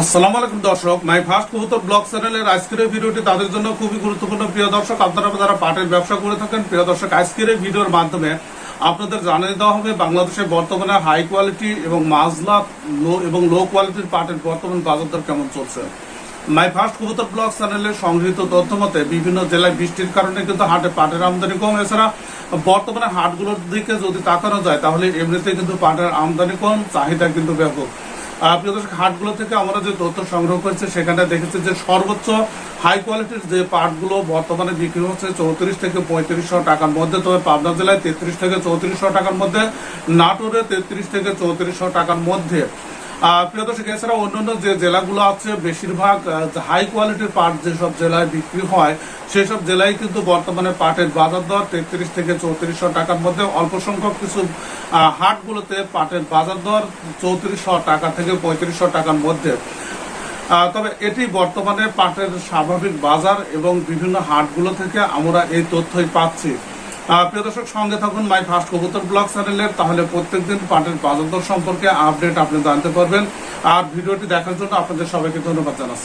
আসসালামু আলাইকুম দর্শক, মাই ফার্স্ট কবুতর ব্লগ চ্যানেলের আজকের এই ভিডিওটি তাদের জন্য খুবই গুরুত্বপূর্ণ। প্রিয় দর্শক, আপনারা যারা পাটের ব্যবসা করে থাকেন, প্রিয় দর্শক, আজকের এই ভিডিওর মাধ্যমে আপনাদের জানিয়ে দেওয়া হবে, বাংলাদেশে বর্তমানে হাই কোয়ালিটি এবং মাজলা লো এবং লো কোয়ালিটির পাটের বর্তমান বাজার দর কেমন চলছে? মাই ফার্স্ট কবুতর ব্লগ চ্যানেলের সংগৃহীত তথ্য মতে, বিভিন্ন জেলায় বৃষ্টির কারণে কিন্তু হাটে পাটের আমদানি কম। এছাড়া বর্তমানে হাটগুলোর দিকে যদি তাকানো যায়, তাহলে এমনিতে কিন্তু পাটের আমদানি কম, চাহিদা কিন্তু ব্যাপক। প্রিয় দর্শক, হাটগুলো থেকে আমরা যে তথ্য সংগ্রহ করেছি, সেখানে দেখেছি যে সর্বোচ্চ হাই কোয়ালিটির যে পাটগুলো বর্তমানে বিক্রি হচ্ছে চৌত্রিশ থেকে পঁয়ত্রিশশো টাকার মধ্যে, তবে পাবনা জেলায় তেত্রিশ থেকে চৌত্রিশশো টাকার মধ্যে, নাটোরে তেত্রিশ থেকে চৌত্রিশশো টাকার মধ্যে। প্রিয় দর্শক এছাড়া অন্যান্য যে জেলাগুলো আছে, বেশিরভাগ হাই কোয়ালিটির পাট যেসব জেলায় বিক্রি হয়, সেসব জেলায় কিন্তু বর্তমানে পাটের বাজার দর তেত্রিশ থেকে চৌত্রিশশো টাকার মধ্যে। অল্প সংখ্যক কিছু হাটগুলোতে পাটের বাজার দর চৌত্রিশশো টাকা থেকে পঁয়ত্রিশশো টাকার মধ্যে। তবে এটি বর্তমানে পাটের স্বাভাবিক বাজার এবং বিভিন্ন হাটগুলো থেকে আমরা এই তথ্যই পাচ্ছি। প্রিয় দর্শক, সঙ্গে থাকুন মাই ফার্স্ট কবুতর ব্লগ চ্যানেলের। তাহলে প্রত্যেকদিন পাটের বাজার সম্পর্কে আপডেট আপনি জানতে পারবেন। আর ভিডিওটি দেখার জন্য আপনাদের সবাইকে ধন্যবাদ জানাচ্ছি।